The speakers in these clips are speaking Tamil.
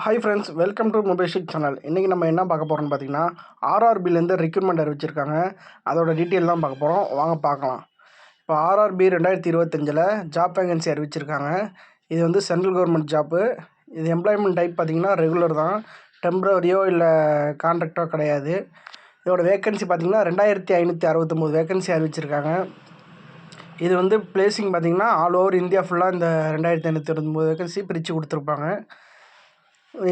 ஹாய் ஃப்ரெண்ட்ஸ் வெல்கம் டு மொபைஷிக் சேனல் இன்றைக்கி நம்ம என்ன பார்க்க போகிறோம்னு பார்த்தீங்கன்னா ஆர்ஆர்பிலேருந்து ரெக்ரூட்மெண்ட் அறிவிச்சிருக்காங்க அதோட டீட்டெயில் தான் பார்க்க போகிறோம் வாங்க பார்க்கலாம். இப்போ ஆர்ஆர்பி ரெண்டாயிரத்தி இருபத்தஞ்சில் ஜாப் வேகன்சி அறிவிச்சிருக்காங்க. இது வந்து சென்ட்ரல் கவர்மெண்ட் ஜாப்பு இது எம்ப்ளாய்மெண்ட் டைப் பார்த்திங்கன்னா ரெகுலர் தான். டெம்ப்ரவரியோ இல்லை கான்ட்ராக்டோ கிடையாது. இதோட வேகன்சி பார்த்திங்கன்னா ரெண்டாயிரத்தி ஐநூற்றி அறுபத்தொம்போது வேகன்சி அறிவிச்சிருக்காங்க. இது வந்து பிளேசிங் பார்த்திங்கன்னா ஆல் ஓவர் இந்தியா ஃபுல்லாக இந்த ரெண்டாயிரத்தி ஐநூற்றி அறுபத்தொம்போது வேகன்சி பிரித்து கொடுத்துருப்பாங்க.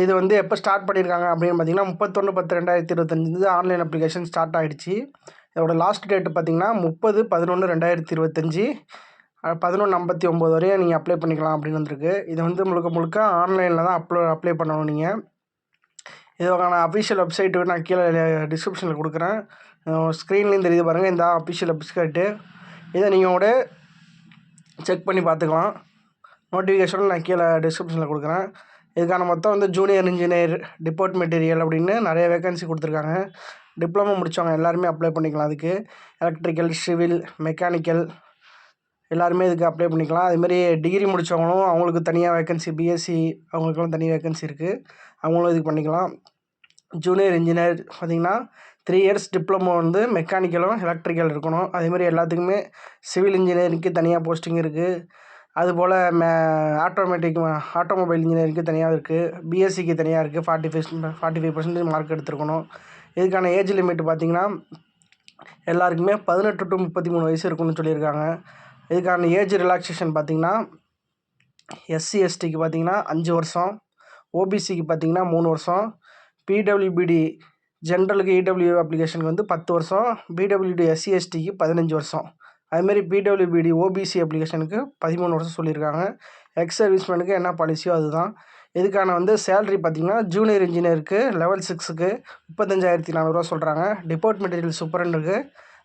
இது வந்து எப்போ ஸ்டார்ட் பண்ணியிருக்காங்க அப்படின்னு பார்த்தீங்கன்னா முப்பத்தொன்று பத்து ரெண்டாயிரத்தி இருபத்தஞ்சி ஆன்லைன் அப்ளிகேஷன் ஸ்டார்ட் ஆகிடுச்சு இதோட லாஸ்ட் டேட்டு பார்த்தீங்கன்னா முப்பது பதினொன்று ரெண்டாயிரத்தி இருபத்தஞ்சி. பதினொன்று ஐம்பத்தி ஒம்பது வரையும் நீங்கள் அப்ளை பண்ணிக்கலாம் அப்படின்னு வந்திருக்கு. இது வந்து முழுக்க முழுக்க ஆன்லைனில் தான் அப்ளோ அப்ளை பண்ணணும் நீங்கள் இதோட அஃபிஷியல் வெப்சைட்டு நான் கீழே டிஸ்கிரிப்ஷனில் கொடுக்குறேன். ஸ்க்ரீன்லேயும் தெரியுது பாருங்கள் இந்த அஃபிஷியல் வெப்சைட்டு இதை நீங்கள் கூட செக் பண்ணி பார்த்துக்கலாம். நோட்டிஃபிகேஷனும் நான் கீழே டிஸ்கிரிப்ஷனில் கொடுக்குறேன். இதுக்கான மொத்தம் வந்து ஜூனியர் இன்ஜினியர் டிப்போர்ட் மெட்டீரியல் அப்படின்னு நிறைய வேகன்சி கொடுத்துருக்காங்க. டிப்ளமோ முடித்தவங்க எல்லாருமே அப்ளை பண்ணிக்கலாம் அதுக்கு. எலக்ட்ரிக்கல் சிவில் மெக்கானிக்கல் எல்லாருமே இதுக்கு அப்ளை பண்ணிக்கலாம். அதுமாரி டிகிரி முடித்தவங்களும் அவங்களுக்கு தனியாக வேகன்சி பிஎஸ்சி அவங்களுக்குலாம் தனி வேகன்சி இருக்குது அவங்களும் இதுக்கு பண்ணிக்கலாம். ஜூனியர் இன்ஜினியர் பார்த்திங்கன்னா த்ரீ இயர்ஸ் டிப்ளமோ வந்து மெக்கானிக்கலும் எலக்ட்ரிக்கல் இருக்கணும். அதேமாதிரி எல்லாத்துக்குமே சிவில் இன்ஜினியரிங்க்கு தனியாக போஸ்டிங் இருக்குது அதுபோல் மே ஆட்டோமேட்டிக் ஆட்டோமொபைல் இன்ஜினியரிங்க்கு தனியாக இருக்குது பிஎஸ்சிக்கு தனியாக இருக்குது forty five forty five percentage mark எடுத்துருக்கணும். இதுக்கான ஏஜ் லிமிட் பார்த்திங்கன்னா எல்லாருக்குமே பதினெட்டு டு முப்பத்தி மூணு வயசு இருக்குன்னு சொல்லியிருக்காங்க. இதுக்கான ஏஜ் ரிலாக்ஸேஷன் பார்த்திங்கன்னா எஸ்சி எஸ்டிக்கு பார்த்திங்கன்னா அஞ்சு வருஷம். ஓபிசிக்கு பார்த்திங்கன்னா மூணு வருஷம். பிடபிள்யூபிடி ஜென்ரலுக்கு இடபிள்யூ அப்ளிகேஷனுக்கு வந்து பத்து வருஷம். பிடபிள்யூடி எஸ்சி எஸ்டிக்கு பதினஞ்சு வருஷம். அதுமாரி பிடபிள்யூபிடி ஓபிசி அப்ளிகேஷனுக்கு பதிமூணு வருஷம் சொல்லியிருக்காங்க. எக்ஸ் சர்வீஸ்மேனுக்கு என்ன பாலிசியோ அதுதான். இதுக்கான வந்து சேல்ரி பார்த்திங்கன்னா ஜூனியர் இன்ஜினியருக்கு லெவல் சிக்ஸுக்கு முப்பத்தஞ்சாயிரத்தி நானூறுரூவா சொல்கிறாங்க டிபார்ட் மெட்டீரியல் சூப்பரண்டுக்கு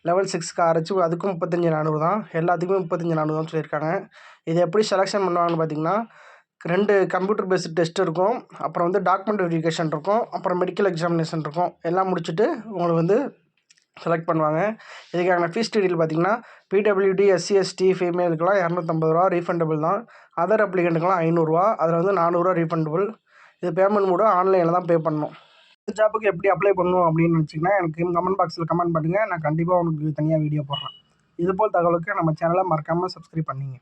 லெவல் சிக்ஸ்க்கு அரைச்சி அதுக்கும் முப்பத்தஞ்சு நானூறு தான். எல்லாத்துக்குமே முப்பத்தஞ்சு நானூறு தான் சொல்லியிருக்காங்க. இது எப்படி செலெக்ஷன் பண்ணுவாங்கன்னு பார்த்திங்கன்னா ரெண்டு கம்ப்யூட்டர் பேஸ்டு டெஸ்ட் இருக்கும். அப்புறம் வந்து டாக்குமெண்ட் வெரிஃபிகேஷன் இருக்கும். அப்புறம் மெடிக்கல் எக்ஸாமினேஷன் இருக்கும். எல்லாம் முடிச்சுட்டு உங்களுக்கு வந்து செலக்ட் பண்ணுவாங்க. இதுக்கான ஃபீஸ் டீட்டெயில் பார்த்திங்கன்னா பிடபிள்யூடி எஸ்சிஎஸ்டி எஸ்டி இரநூத்தம்பது ரூபா ரீஃபண்டபிள் தான். அதர் அப்ளிகண்ட்டுக்கெலாம் ஐநூறுரூவா அதில் வந்து நானூறுரூவா ரீஃபண்டபிள் இது பேமெண்ட் கூட ஆன்லைனில் தான் பே பண்ணணும். இந்த ஜாப்புக்கு எப்படி அப்ளை பண்ணணும் அப்படின்னு நினச்சிங்கன்னா எனக்கு கமெண்ட் பாக்ஸில் கமெண்ட் பண்ணுங்கள் நான் கண்டிப்பாக உங்களுக்கு தனியாக வீடியோ போடுறேன். இதுபோல் தகவலுக்கு நம்ம சேனலை மறக்காமல் சப்ஸ்கிரைப் பண்ணிங்க.